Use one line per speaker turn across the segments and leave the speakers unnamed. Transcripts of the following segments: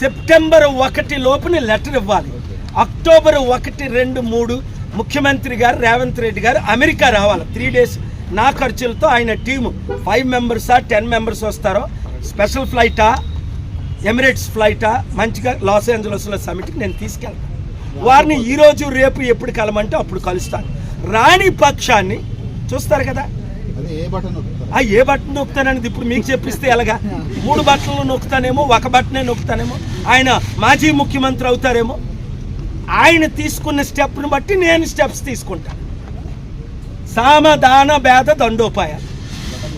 September ఒకటి లోపుని letter ఇవ్వాలి. October ఒకటి రెండు మూడు ముఖ్యమంత్రి గారు రేవంత్ రెడ్డి గారు అమెరికా రావాలి. త్రీ డేస్ నా ఖర్చులతో ఆయన టీము. ఫైవ్ మెంబర్సా టెన్ మెంబర్స్ వస్తారో స్పెషల్ ఫ్లైటా ఎమిరేట్స్ ఫ్లైటా మంచిగా లాస్ ఏంజలస్లో సమిట్కి నేను తీసుకెళ్తాను వారిని ఈరోజు రేపు ఎప్పుడు కలమంటే అప్పుడు కలుస్తాను. రాణి పక్షాన్ని చూస్తారు కదా?
ఏ బట్టను నొక్కుతానని
ఆ ఏ బటన్ ఇప్పుడు మీకు చెప్పిస్తే ఎలాగా? మూడు బట్టలు నొక్కుతానేమో ఒక బట్టనే నొక్కుతానేమో ఆయన మాజీ ముఖ్యమంత్రి అవుతారేమో ఆయన తీసుకున్న స్టెప్ను బట్టి నేను స్టెప్స్ తీసుకుంటాను సామధాన భేద దండోపాయాలు.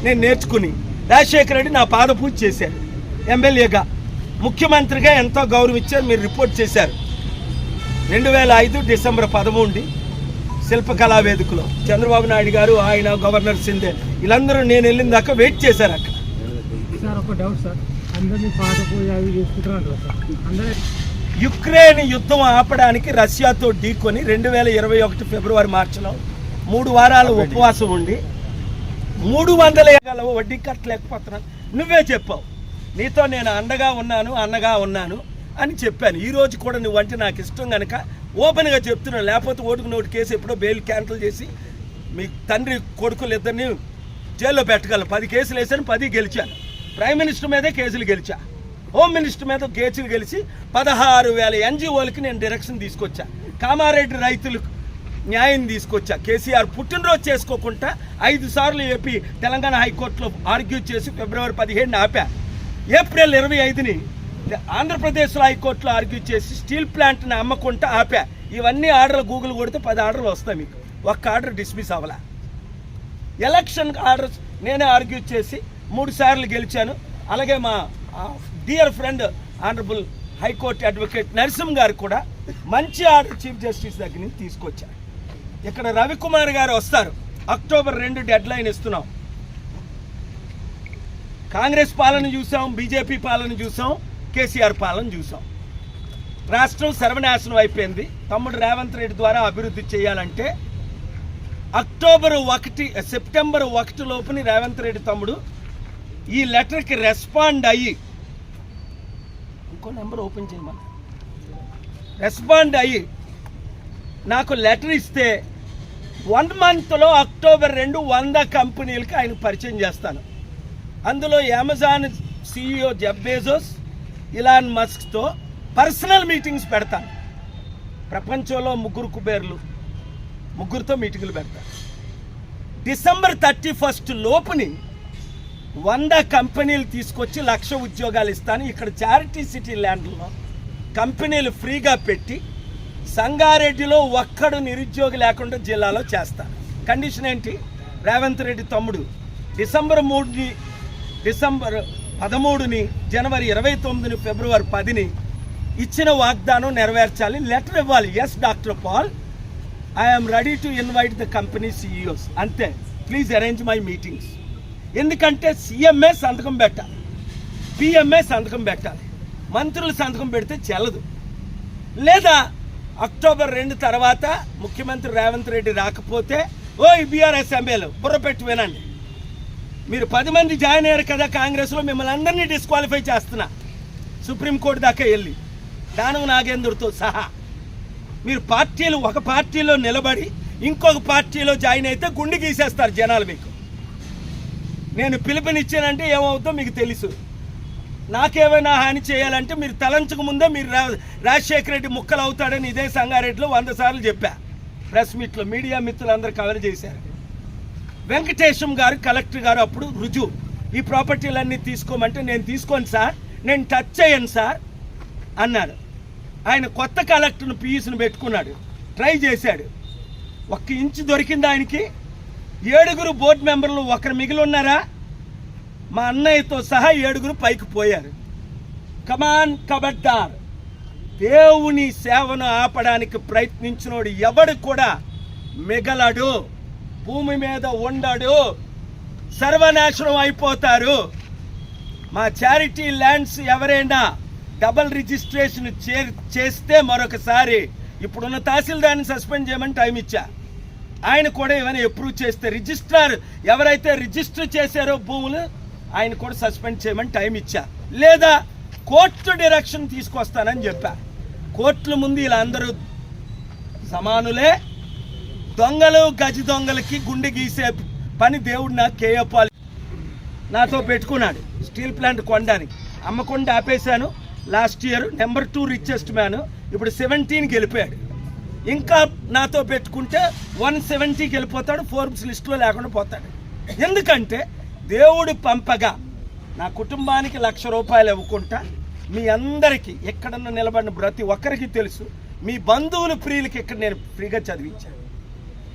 నేను నేర్చుకుని రాజశేఖర రెడ్డి నా పాద పూజ చేశారు. ఎమ్మెల్యేగా. ముఖ్యమంత్రిగా ఎంతో గౌరవించారు మీరు రిపోర్ట్ చేశారు. రెండు వేల ఐదు డిసెంబర్ పదమూడు శిల్పకళా వేదికలో. చంద్రబాబు నాయుడు గారు ఆయన గవర్నర్ సింధే వీళ్ళందరూ నేను వెళ్ళిన దాకా వెయిట్ చేశారు అక్కడ.
సార్ ఒక డౌట్ సార్. అందరినీ సార్.
యుక్రెయిన్ యుద్ధం ఆపడానికి రష్యాతో ఢీకొని రెండు వేల ఇరవై ఒకటి ఫిబ్రవరి మార్చిలో మూడు వారాలు ఉపవాసం ఉండి మూడు వందల ఏళ్ళ వడ్డీ కట్టలేకపోతున్నాను. నువ్వే చెప్పావు. నీతో నేను అండగా ఉన్నాను అన్నగా ఉన్నాను అని చెప్పాను. ఈ రోజు కూడా నువ్వు అంటే నాకు ఇష్టం కనుక ఓపెన్గా చెప్తున్నాను లేకపోతే ఓటుకు నోటు కేసు ఎప్పుడో బెయిల్ క్యాన్సిల్ చేసి మీ తండ్రి కొడుకులు ఇద్దరిని జైల్లో పెట్టగలను. పది కేసులు వేసాను పది గెలిచాను. ప్రైమ్ మినిస్టర్ మీదే కేసులు గెలిచా. హోమ్ మినిస్టర్ మీద కేసులు గెలిచి పదహారు వేల ఎన్జిఓలకి నేను డైరెక్షన్ తీసుకొచ్చా. కామారెడ్డి రైతులకు న్యాయం తీసుకొచ్చా. కేసీఆర్ పుట్టినరోజు చేసుకోకుండా ఐదు సార్లు ఏపీ తెలంగాణ హైకోర్టులో ఆర్గ్యూ చేసి ఫిబ్రవరి పదిహేడుని ఆపా. ఏప్రిల్ ఇరవై ఐదుని ఆంధ్రప్రదేశ్లో హైకోర్టులో ఆర్గ్యూ చేసి స్టీల్ ప్లాంట్ని అమ్మకుంటా ఆపా. ఇవన్నీ ఆర్డర్లు గూగుల్ కొడితే పది ఆర్డర్లు వస్తాయి మీకు. ఒక్క ఆర్డర్ డిస్మిస్ అవ్వలా. ఎలక్షన్ ఆర్డర్స్ నేనే ఆర్గ్యూ చేసి మూడు సార్లు గెలిచాను. అలాగే మా dear friend honourable high court advocate Narasimha garu కూడా మంచి ఆర్డర్ చీఫ్ జస్టిస్ దగ్గర నుంచి తీసుకొచ్చారు. ఇక్కడ రవికుమార్ గారు వస్తారు. అక్టోబర్ రెండు డెడ్ లైన్ ఇస్తున్నాం. కాంగ్రెస్ పాలన చూసాం బీజేపీ పాలన చూసాం. కేసీఆర్ పాలన చూసాం. రాష్ట్రం సర్వనాశనం అయిపోయింది. తమ్ముడు రేవంత్ రెడ్డి ద్వారా అభివృద్ధి చేయాలంటే అక్టోబర్ ఒకటి సెప్టెంబర్ ఒకటి లోపుని రేవంత్ రెడ్డి తమ్ముడు ఈ లెటర్కి రెస్పాండ్ అయ్యి ఇంకో నెంబర్ ఓపెన్ చేయమని. రెస్పాండ్ అయ్యి నాకు లెటర్ ఇస్తే వన్ మంత్లో అక్టోబర్ రెండు వంద కంపెనీలకి ఆయన పరిచయం చేస్తాను. అందులో Amazon CEO Jeff Bezos Elon మస్క్తో personal meetings పెడతాను. ప్రపంచంలో ముగ్గురు కుబేర్లు ముగ్గురితో మీటింగులు పెడతాను డిసెంబర్ థర్టీ ఫస్ట్ లోపుని వంద కంపెనీలు తీసుకొచ్చి లక్ష ఉద్యోగాలు ఇస్తాను. ఇక్కడ చారిటీ సిటీ ల్యాండ్లో కంపెనీలు ఫ్రీగా పెట్టి సంగారెడ్డిలో ఒక్కడు నిరుద్యోగి లేకుండా జిల్లాలో చేస్తాను కండిషన్ ఏంటి? రేవంత్ రెడ్డి తమ్ముడు. డిసెంబర్ మూడుని డిసెంబర్ పదమూడుని జనవరి ఇరవై తొమ్మిదిని ఫిబ్రవరి పదిని ఇచ్చిన వాగ్దానం నెరవేర్చాలి. లెటర్ ఇవ్వాలి. Yes doctor Paul I'm ready to invite the company CEOs అంతే. ప్లీజ్ అరేంజ్ మై మీటింగ్స్ ఎందుకంటే సీఎంఏ సంతకం పెట్టాలి. పిఎంఏ సంతకం పెట్టాలి. మంత్రులు సంతకం పెడితే చెల్లదు. లేదా అక్టోబర్ రెండు తర్వాత ముఖ్యమంత్రి రేవంత్ రెడ్డి రాకపోతే ఓ బీఆర్ఎస్ ఎమ్మెల్యే బుర్రపెట్టి వినండి. మీరు పది మంది జాయిన్ అయ్యారు కదా కాంగ్రెస్లో మిమ్మల్ని అందరినీ డిస్క్వాలిఫై చేస్తున్నా. సుప్రీంకోర్టు దాకా వెళ్ళి. దానం నాగేంద్రతో సహా. మీరు పార్టీలు ఒక పార్టీలో నిలబడి ఇంకొక పార్టీలో జాయిన్ అయితే గుండె గీసేస్తారు జనాలు మీకు. నేను పిలుపునిచ్చానంటే ఏమవుతుందో మీకు తెలుసు. నాకేమైనా హాని చేయాలంటే మీరు తలంచక ముందే మీరు రా- రాజశేఖర రెడ్డి ముక్కలు అవుతాడని ఇదే సంగారెడ్డిలో వంద సార్లు చెప్పా. ప్రెస్ మీట్లో మీడియా మిత్రులందరూ కవర్ చేశారు. వెంకటేశం గారు కలెక్టర్ గారు అప్పుడు రుజువు. ఈ ప్రాపర్టీలన్నీ తీసుకోమంటే నేను తీసుకోను సార్ నేను టచ్ చేయను సార్ అన్నాడు ఆయన కొత్త కలెక్టర్ను పీయూస్ను పెట్టుకున్నాడు ట్రై చేశాడు. ఒక్క ఇంచు దొరికింది ఆయనకి? ఏడుగురు బోర్డు మెంబర్లు ఒకరు మిగిలి ఉన్నారా? మా అన్నయ్యతో సహా ఏడుగురు పైకి పోయారు. కమాన్ కబడ్డార్ దేవుని సేవను ఆపడానికి ప్రయత్నించినోడు ఎవడు కూడా మిగలడు. భూమి మీద ఉండడు. సర్వనాశనం అయిపోతారు. మా చారిటీ ల్యాండ్స్ ఎవరైనా డబల్ రిజిస్ట్రేషన్ చే- చేస్తే మరొకసారి ఇప్పుడున్న తహసీల్దార్ని సస్పెండ్ చేయమని టైం ఇచ్చా. ఆయన కూడా ఏమైనా అప్రూవ్ చేస్తే రిజిస్ట్రార్ ఎవరైతే రిజిస్టర్ చేశారో భూములు ఆయన కూడా సస్పెండ్ చేయమని టైం ఇచ్చా. లేదా కోర్టు డైరెక్షన్ తీసుకొస్తానని చెప్పా. కోర్టుల ముందు ఇలా అందరూ సమానులే. దొంగలు గజ దొంగలకి గుండె గీసే పని దేవుడు నాకు కేయపాలి నాతో పెట్టుకున్నాడు. స్టీల్ ప్లాంట్ కొనడానికి. అమ్మకుండా ఆపేశాను. Last year number two richest man ఇప్పుడు సెవెంటీన్ గెలిపాడు. ఇంకా నాతో పెట్టుకుంటే వన్ సెవెంటీకి వెళ్ళిపోతాడు ఫోర్బ్స్ లిస్టులో లేకుండా పోతాడు. ఎందుకంటే దేవుడు పంపగా నా కుటుంబానికి లక్ష రూపాయలు ఇవ్వకుండా మీ అందరికీ ఎక్కడన్నా నిలబడిన ప్రతి ఒక్కరికి తెలుసు మీ బంధువులు ప్రియులకి ఇక్కడ నేను ఫ్రీగా చదివించాను.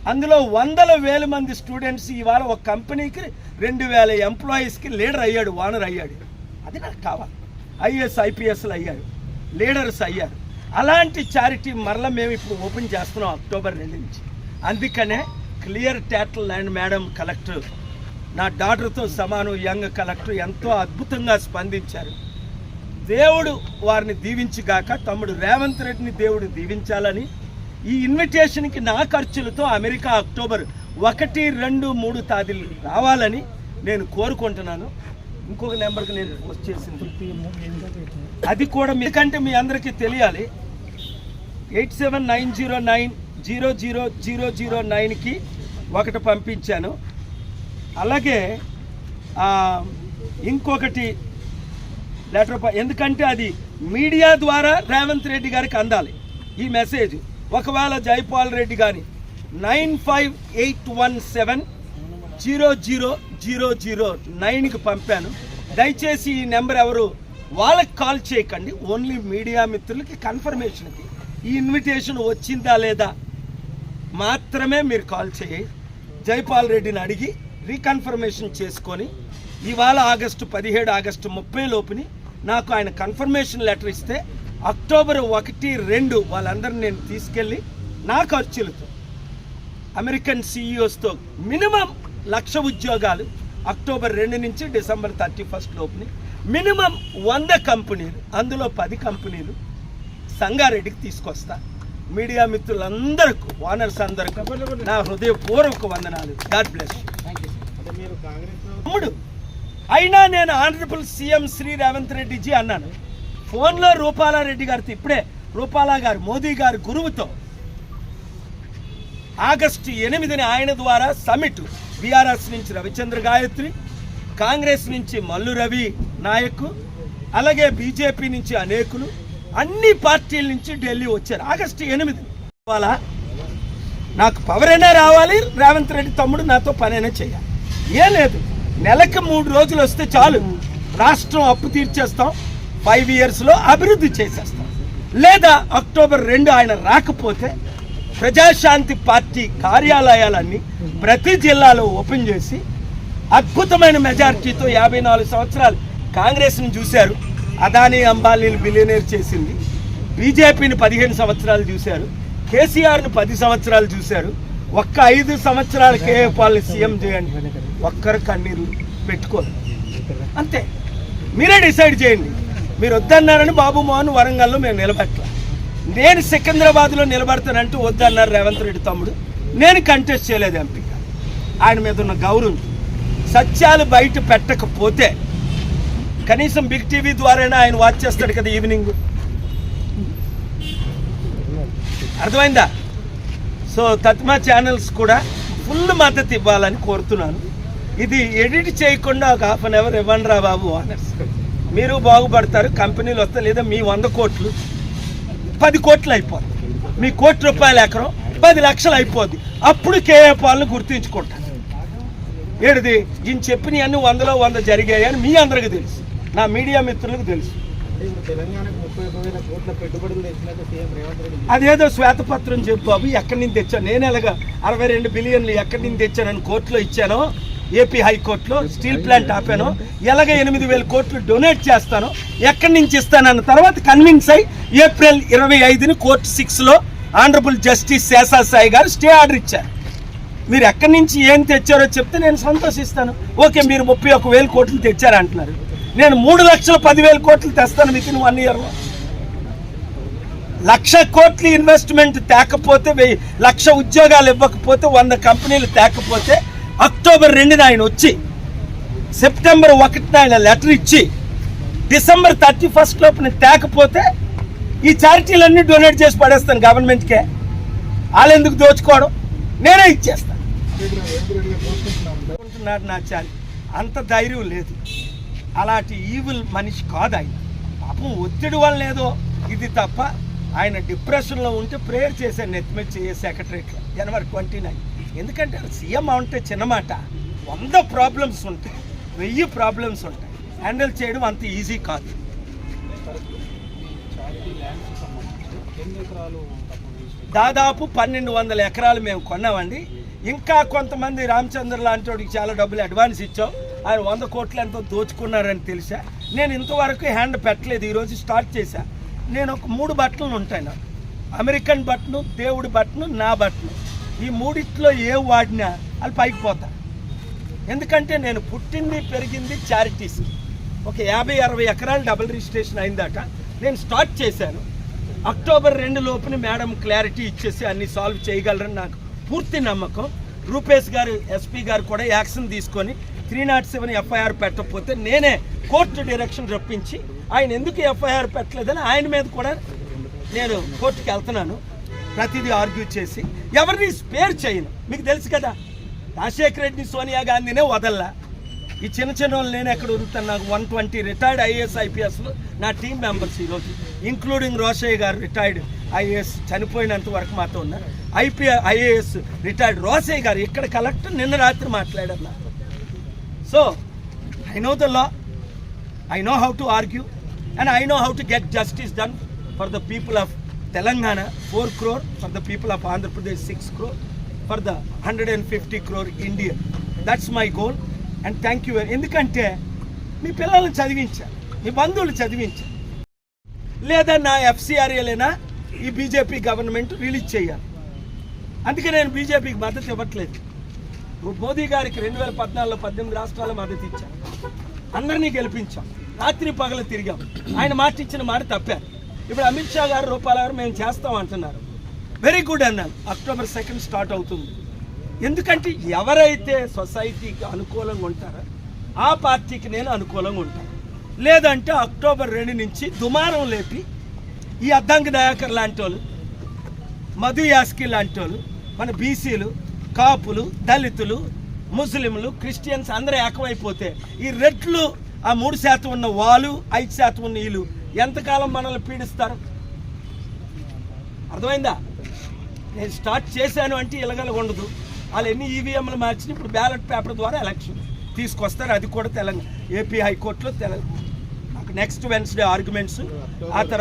అందులో వందల వేల మంది స్టూడెంట్స్ ఇవాళ ఒక కంపెనీకి రెండు వేల ఎంప్లాయీస్కి లీడర్ అయ్యాడు ఓనర్ అయ్యాడు. అది నాకు కావాలి. ఐఏఎస్ ఐపీఎస్లు అయ్యారు. లీడర్స్ అయ్యారు. అలాంటి చారిటీ మరలా మేము ఇప్పుడు ఓపెన్ చేస్తున్నాం అక్టోబర్ రెండు నుంచి. అందుకనే clear title land madam collector నా డాటర్తో సమానం యంగ్ కలెక్టర్ ఎంతో అద్భుతంగా స్పందించారు. దేవుడు వారిని దీవించిగాక తమ్ముడు రేవంత్ రెడ్డిని దేవుడు దీవించాలని ఈ ఇన్విటేషన్కి నా ఖర్చులతో అమెరికా అక్టోబర్ ఒకటి రెండు మూడు తేదీలు రావాలని నేను కోరుకుంటున్నాను. ఇంకొక నెంబర్కి నేను పోస్ట్ చేసింది. అది కూడా మీకంటే మీ అందరికీ తెలియాలి. Eight seven nine zero nine zero zero zero zero నైన్కి ఒకటి పంపించాను. అలాగే ఇంకొకటి లెటర్ ఎందుకంటే అది మీడియా ద్వారా రేవంత్ రెడ్డి గారికి అందాలి. ఈ మెసేజ్. ఒకవేళ జైపాల్ రెడ్డి కానీ nine five eight one seven zero zero zero zero నైన్కి పంపాను. దయచేసి ఈ నెంబర్ ఎవరు వాళ్ళకి కాల్ చేయకండి. ఓన్లీ మీడియా మిత్రులకి కన్ఫర్మేషన్కి ఈ ఇన్విటేషన్ వచ్చిందా లేదా మాత్రమే మీరు కాల్ చేయి. జైపాల్ రెడ్డిని అడిగి రీకన్ఫర్మేషన్ చేసుకొని ఇవాళ ఆగస్టు పదిహేడు ఆగస్టు ముప్పై లోపుని నాకు ఆయన కన్ఫర్మేషన్ లెటర్ ఇస్తే అక్టోబర్ ఒకటి రెండు వాళ్ళందరిని నేను తీసుకెళ్ళి నా ఖర్చులతో అమెరికన్ సీఈఓస్తో మినిమం లక్ష ఉద్యోగాలు అక్టోబర్ రెండు నుంచి డిసెంబర్ థర్టీ ఫస్ట్ లోపుని మినిమం వంద కంపెనీలు అందులో పది కంపెనీలు సంగారెడ్డికి తీసుకొస్తా. మీడియా మిత్రులందరికీ ఓనర్స్ అందరికీ నా హృదయపూర్వక వందనాలు. గాడ్ బ్లెస్ తమ్ముడు అయినా నేను ఆనరబుల్ సీఎం శ్రీ రేవంత్ రెడ్డిజీ అన్నాను. ఫోన్లో రూపాలారెడ్డి గారితో ఇప్పుడే రూపాలా గారు మోదీ గారి గురువుతో ఆగస్టు ఎనిమిదిని ఆయన ద్వారా సమిట్ బీఆర్ఎస్ నుంచి రవిచంద్ర గాయత్రి కాంగ్రెస్ నుంచి మల్లు రవి నాయక్ అలాగే బీజేపీ నుంచి అనేకులు అన్ని పార్టీల నుంచి ఢిల్లీ వచ్చారు. ఆగస్టు ఎనిమిది ఇవాళ నాకు పవర్ అయినా రావాలి రేవంత్ రెడ్డి తమ్ముడు నాతో పనైనా చేయాలి. ఏ లేదు నెలకు మూడు రోజులు వస్తే చాలు. రాష్ట్రం అప్పు తీర్చేస్తాం. ఫైవ్ ఇయర్స్లో అభివృద్ధి చేసేస్తాం. లేదా అక్టోబర్ రెండు ఆయన రాకపోతే ప్రజాశాంతి పార్టీ కార్యాలయాలన్నీ ప్రతి జిల్లాలో ఓపెన్ చేసి అద్భుతమైన మెజారిటీతో యాభై నాలుగు సంవత్సరాలు కాంగ్రెస్ని చూశారు. అదానీ అంబానీలు బిలియనేర్ చేసింది. బీజేపీని పదిహేను సంవత్సరాలు చూశారు. కేసీఆర్ను పది సంవత్సరాలు చూశారు. ఒక్క ఐదు సంవత్సరాల కేఏపాల్ని సీఎం చేయండి. ఒక్కరు కన్నీరు పెట్టుకోరు. అంతే. మీరే డిసైడ్ చేయండి. మీరు వద్దన్నారని బాబు మోహన్ వరంగల్లో మేము నిలబెట్టాం నేను సికింద్రాబాద్లో నిలబడతానంటూ వద్దన్నారు రేవంత్ రెడ్డి తమ్ముడు. నేను కంటెస్ట్ చేయలేదు ఎంపీగా. ఆయన మీద ఉన్న గౌరవం. సత్యాలు బయట పెట్టకపోతే కనీసం బిగ్ టీవీ ద్వారానే ఆయన వాచ్ చేస్తాడు కదా ఈవినింగ్ అర్థమైందా? సో తత్మా ఛానల్స్ కూడా ఫుల్ మద్దతు ఇవ్వాలని కోరుతున్నాను. ఇది ఎడిట్ చేయకుండా ఒక హాఫ్ అన్ అవర్ ఇవ్వండి రా బాబు ఆనర్స్ మీరు బాగుపడతారు కంపెనీలు వస్తే లేదా మీ వంద కోట్లు. పది కోట్లు అయిపోద్ది మీ కోటి రూపాయల ఎకరం పది లక్షలు అయిపోద్ది. అప్పుడు కేఏ పాలను గుర్తించుకుంటాను ఏడిది ఈయన చెప్పిన అన్ని వందలో వంద జరిగాయని మీ అందరికీ తెలుసు. నా మీడియా మిత్రులకు తెలుసు. అదేదో శ్వేతపత్రం చెప్పు బాబు ఎక్కడి నుంచి తెచ్చాను నేను ఎలాగా అరవై రెండు బిలియన్లు ఎక్కడి నుంచి తెచ్చానని కోర్టులో ఇచ్చానో. ఏపీ హైకోర్టులో స్టీల్ ప్లాంట్ ఆపాను. ఎలాగ ఎనిమిది వేల కోట్లు డొనేట్ చేస్తాను. ఎక్కడి నుంచి ఇస్తానన్న తర్వాత కన్విన్స్ అయి ఏప్రిల్ ఇరవై ఐదుని కోర్టు సిక్స్లో ఆనరబుల్ జస్టిస్ శేషాసాయి గారు స్టే ఆర్డర్ ఇచ్చారు. మీరు ఎక్కడి నుంచి ఏం తెచ్చారో చెప్తే నేను సంతోషిస్తాను. ఓకే మీరు ముప్పై ఒక వేల కోట్లు తెచ్చారంటున్నారు. నేను మూడు లక్షల పదివేల కోట్లు తెస్తాను విత్ ఇన్ వన్ ఇయర్లో. లక్ష కోట్ల ఇన్వెస్ట్మెంట్ తేకపోతే వెయ్యి లక్ష ఉద్యోగాలు ఇవ్వకపోతే వంద కంపెనీలు తేకపోతే అక్టోబర్ రెండున ఆయన వచ్చి సెప్టెంబర్ ఒకటిన ఆయన లెటర్ ఇచ్చి డిసెంబర్ థర్టీ ఫస్ట్ లోపల తేకపోతే ఈ చారిటీలన్నీ డొనేట్ చేసి పడేస్తాను గవర్నమెంట్కే. వాళ్ళు ఎందుకు దోచుకోవడం? నేనే ఇచ్చేస్తాను అనుకుంటున్నారు నా అంత ధైర్యం లేదు. అలాంటి ఈవిల్ మనిషి కాదు ఆయన. పాపం ఒత్తిడి వల్ల ఏదో ఇది తప్ప ఆయన డిప్రెషన్లో ఉంటే ప్రేయర్ చేశాను నెత్తిమెచ్చి చేయ సెక్రటరీట్లో జనవరి ట్వంటీ నైన్ ఎందుకంటే సీఎం అంటే చిన్నమాట వంద ప్రాబ్లమ్స్ ఉంటాయి. వెయ్యి ప్రాబ్లమ్స్ ఉంటాయి. హ్యాండిల్ చేయడం అంత ఈజీ కాదు. దాదాపు పన్నెండు వందల ఎకరాలు మేము కొన్నామండి. ఇంకా కొంతమంది రామచంద్ర లాంటి వాడికి చాలా డబ్బులు అడ్వాన్స్ ఇచ్చాం. ఆయన వంద కోట్లు ఎంతో దోచుకున్నారని తెలిసా. నేను ఇంతవరకు హ్యాండ్ పెట్టలేదు. ఈరోజు స్టార్ట్ చేశా. నేను ఒక మూడు బట్టలు ఉంటాయి నాకు. అమెరికన్ బట్టను దేవుడి బట్టను నా బట్టను ఈ మూడిట్లో ఏ వాడినా వాళ్ళు పైకి పోతా ఎందుకంటే నేను పుట్టింది పెరిగింది చారిటీస్ ఒక యాభై అరవై ఎకరాలు డబుల్ రిజిస్ట్రేషన్ అయిందాక నేను స్టార్ట్ చేశాను. అక్టోబర్ రెండు లోపున మేడం క్లారిటీ ఇచ్చేసి అన్ని సాల్వ్ చేయగలరని నాకు పూర్తి నమ్మకం. రూపేష్ గారు ఎస్పీ గారు కూడా యాక్షన్ తీసుకొని త్రీ నాట్ సెవెన్ ఎఫ్ఐఆర్ పెట్టకపోతే నేనే కోర్టు డైరెక్షన్ రప్పించి ఆయన ఎందుకు ఎఫ్ఐఆర్ పెట్టలేదని ఆయన మీద కూడా నేను కోర్టుకి వెళ్తున్నాను. ప్రతిదీ ఆర్గ్యూ చేసి ఎవరిని స్పేర్ చేయను. మీకు తెలుసు కదా రాజశేఖర రెడ్డిని సోనియా గాంధీనే వదల్లా. ఈ చిన్న చిన్న వాళ్ళు నేను ఎక్కడ ఉరుకుతాను? నాకు వన్ ట్వంటీ రిటైర్డ్ ఐఏఎస్ ఐపీఎస్లు నా టీం మెంబర్స్ ఈరోజు including Rosaiah garu retired IAS చనిపోయినంత వరకు మాతో ఉన్నారు. ఐపీ ఐఏఎస్ రిటైర్డ్ రోషయ్య గారు ఇక్కడ కలెక్టర్ నిన్న రాత్రి మాట్లాడారు నాకు. So I know the law I know how to argue and I know how to get justice done for the people of Telangana, 4 crore, for the people of Andhra Pradesh, 6 crore, for the 150 crore India. That's my goal. And and thank you ఎందుకంటే మీ పిల్లల్ని చదివించారు మీ బంధువులు చదివించారు లేదా నా ఎఫ్సిఆర్ఏలైనా ఈ BJP government release చేయాలి. అందుకే నేను బీజేపీకి మద్దతు ఇవ్వట్లేదు. మోదీ గారికి రెండు వేల పద్నాలుగులో పద్దెనిమిది రాష్ట్రాల మద్దతు ఇచ్చాం అందరినీ గెలిపించాం. రాత్రి పగలు తిరిగాం. ఆయన మాట ఇచ్చిన మాట తప్పారు. ఇప్పుడు అమిత్ షా గారు రూపాయల గారు మేము చేస్తాం అంటున్నారు. వెరీ గుడ్ అన్నాను అక్టోబర్ సెకండ్ స్టార్ట్ అవుతుంది. ఎందుకంటే ఎవరైతే సొసైటీకి అనుకూలంగా ఉంటారో ఆ పార్టీకి నేను అనుకూలంగా ఉంటాను లేదంటే అక్టోబర్ రెండు నుంచి దుమారం లేపి ఈ అద్దంకి దయాకర్ లాంటి వాళ్ళు మధు యాస్కి లాంటి వాళ్ళు మన బీసీలు కాపులు దళితులు ముస్లింలు క్రిస్టియన్స్ అందరూ ఏకమైపోతే ఈ రెట్లు ఆ మూడు శాతం ఉన్న వాళ్ళు ఐదు శాతం ఉన్న వీళ్ళు ఎంతకాలం మనల్ని పీడిస్తారు? అర్థమైందా? నేను స్టార్ట్ చేశాను అంటే ఇలగల ఉండదు. వాళ్ళు ఎన్ని ఈవీఎంలు మార్చిన ఇప్పుడు బ్యాలెట్ పేపర్ ద్వారా ఎలక్షన్ తీసుకొస్తారు. అది కూడా తెలంగాణ ఏపీ హైకోర్టులో తెలంగాణ. నెక్స్ట్ వెన్స్డే ఆర్గ్యుమెంట్స్ ఆ తర్వాత